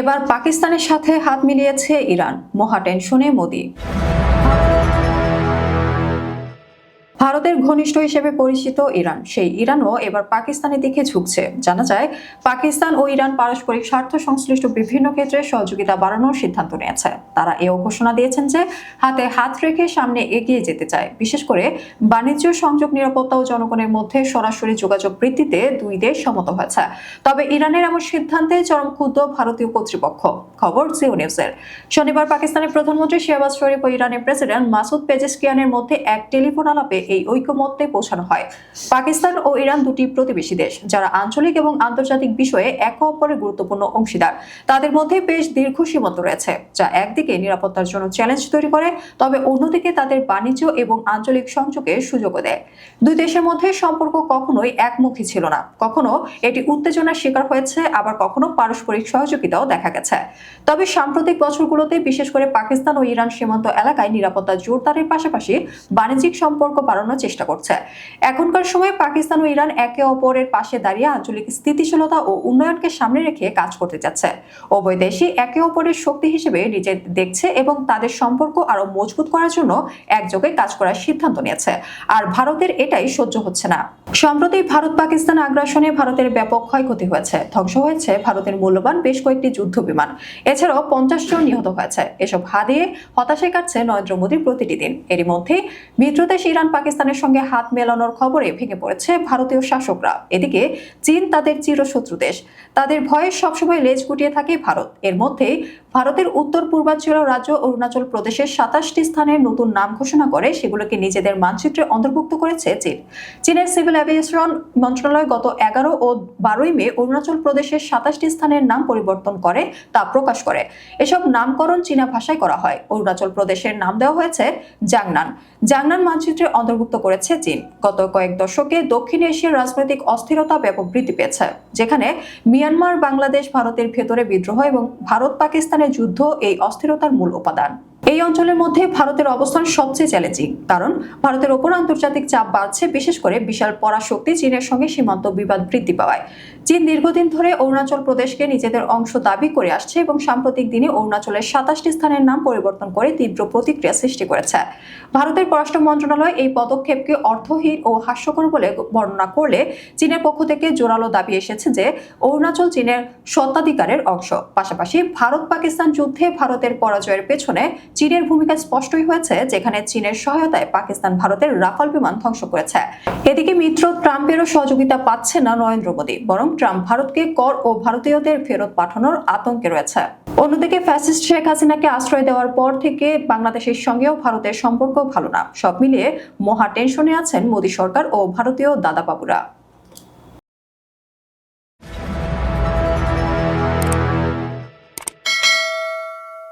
এবার পাকিস্তানের সাথে হাত মিলিয়েছে ইরান। মহা টেনশনে মোদি। ভারতের ঘনিষ্ঠ হিসেবে পরিচিত ইরান। সেই ইরানও এবার পাকিস্তানের দিকে ঝুঁকছে। জানা যায়, পাকিস্তান ও ইরান পারস্পরিক স্বার্থ সংশ্লিষ্ট বিভিন্ন ক্ষেত্রে সহযোগিতা বাড়ানোর সিদ্ধান্ত নিয়েছে। তারা এও ঘোষণা দিয়েছেন যে, হাতে হাত রেখে সামনে এগিয়ে যেতে চায়। বিশেষ করে বাণিজ্য, সংযোগ, নিরাপত্তা ও জনগণের মধ্যে সরাসরি যোগাযোগ বৃদ্ধিতে দুই দেশ সম্মত হয়েছে। তবে ইরানের এমন সিদ্ধান্তে চরম ক্ষুব্ধ ভারতীয় কর্তৃপক্ষ। খবর জিও নিউজের। শনিবার পাকিস্তানের প্রধানমন্ত্রী শেহবাজ শরীফ ও ইরানের প্রেসিডেন্ট মাসুদ পেজেসকিয়ানের মধ্যে এক টেলিফোন আলাপে এই ঐকমত্যে পৌঁছানো হয়। পাকিস্তান ও ইরান দুটি প্রতিবেশী দেশ, যারা আঞ্চলিক এবং আন্তর্জাতিক বিষয়ে একে অপরের গুরুত্বপূর্ণ অংশীদার। তাদের মধ্যে বেশ দীর্ঘ সীমান্ত রয়েছে, যা একদিকে নিরাপত্তার জন্য চ্যালেঞ্জ তৈরি করে, তবে অন্যদিকে তাদের বাণিজ্য এবং আঞ্চলিক সংযোগের সুযোগও দেয়। দুই দেশের মধ্যে সম্পর্ক কখনোই একমুখী ছিল না। কখনো এটি উত্তেজনার শিকার হয়েছে, আবার কখনো পারস্পরিক সহযোগিতাও দেখা গেছে। তবে সাম্প্রতিক বছরগুলোতে, বিশেষ করে পাকিস্তান ও ইরান সীমান্ত এলাকায় নিরাপত্তা জোরদারের পাশাপাশি বাণিজ্যিক সম্পর্ক বাড়ানোর চেষ্টা করছে। এখনকার সময়ে পাকিস্তান ও ইরান একে অপরের পাশে দাঁড়িয়ে আঞ্চলিক স্থিতিশীলতা ও উন্নয়নকে সামনে রেখে কাজ করতে যাচ্ছে উভয় দেশই একে অপরের শক্তি হিসেবে নিজের দেখছে এবং তাদের সম্পর্ক আরও মজবুত করার জন্য একযোগে কাজ করার সিদ্ধান্ত নিয়েছে। আর ভারতের এটাই সহ্য হচ্ছে না। সম্প্রতি ভারত পাকিস্তান আগ্রাসনে ভারতের ব্যাপক ক্ষয়ক্ষতি হয়েছে। ধ্বংস হয়েছে ভারতের মূল্যবান বেশ কয়েকটি যুদ্ধ বিমান। এছাড়াও পঞ্চাশ জন নিহত হয়েছে। এসব হাদিয়ে হতাশায় কাটছে নরেন্দ্র মোদীর প্রতিটি দিন। এরই মধ্যে মিত্রদেশ ইরান পাকিস্তানের সঙ্গে হাত মেলানোর খবরে ভেঙে পড়েছে ভারতীয় শাসকরা। এদিকে চীন তাদের চিরশত্রু দেশ। তাদের ভয়ে সবসময় লেজ গুটিয়ে থাকে ভারত। এর মধ্যেই ভারতের উত্তর পূর্বাঞ্চলীয় রাজ্য অরুণাচল প্রদেশের সাতাশটি স্থানের নতুন নাম ঘোষণা করে সেগুলোকে নিজেদের মানচিত্রে অন্তর্ভুক্ত করেছে চীন। চীনের সিভিল অ্যাভিয়েশন মন্ত্রণালয় গত এগারো ও বারোই মে অরুণাচল প্রদেশের সাতাশটি স্থানের নাম পরিবর্তন করে তা প্রকাশ করে। এসব নামকরণ চীনা ভাষায় করা হয়। অরুণাচল প্রদেশের নাম দেওয়া হয়েছে জাংনান। জাংনান মানচিত্রে অন্তর্ভুক্ত করেছে চীন। গত কয়েক দশকে দক্ষিণ এশিয়ার রাজনৈতিক অস্থিরতা ব্যাপক বৃদ্ধি পেয়েছে, যেখানে মিয়ানমার, বাংলাদেশ, ভারতের ভেতরে বিদ্রোহ এবং ভারত পাকিস্তানের যুদ্ধ এই অস্থিরতার মূল উপাদান। এই অঞ্চলের মধ্যে ভারতের অবস্থান সবচেয়ে চ্যালেঞ্জিং কারণ ভারতের ওপর আন্তর্জাতিক চাপ বাড়ছে, বিশেষ করে বিশাল পরাশক্তি চীনের সঙ্গে সীমান্ত বিবাদ বৃদ্ধি পাওয়ায়। চীন দীর্ঘদিন ধরে অরুণাচল প্রদেশকে নিজেদের অংশ দাবি করে আসছে এবং সাম্প্রতিক দিনে অরুণাচলের সাতাশটি স্থানের নাম পরিবর্তন করে তীব্র প্রতিক্রিয়া সৃষ্টি করেছে। ভারতের পররাষ্ট্র মন্ত্রণালয় এই পদক্ষেপকে অর্থহীন ও হাস্যকর বলে বর্ণনা করলে চীনের পক্ষ থেকে জোরালো দাবি এসেছে যে অরুণাচল চীনের স্বত্বাধিকারের অংশ। পাশাপাশি ভারত পাকিস্তান যুদ্ধে ভারতের পরাজয়ের পেছনে চীনের ভূমিকা স্পষ্টই হয়েছে, যেখানে চীনের সহায়তায় পাকিস্তান ভারতের রাফাল বিমান ধ্বংস করেছে। এদিকে মিত্র ট্রাম্পেরও সহযোগিতা পাচ্ছে না নরেন্দ্র মোদী, বরং ট্রাম্প ভারতকে কর ও ভারতীয়দের ফেরত পাঠানোর আতঙ্কে রয়েছে। অন্যদিকে ফ্যাসিস্ট শেখ হাসিনাকে আশ্রয় দেওয়ার পর থেকে বাংলাদেশের সঙ্গেও ভারতের সম্পর্ক ভালো না। সব মিলিয়ে মহা টেনশনে আছেন মোদী সরকার ও ভারতীয় দাদাবাবুরা।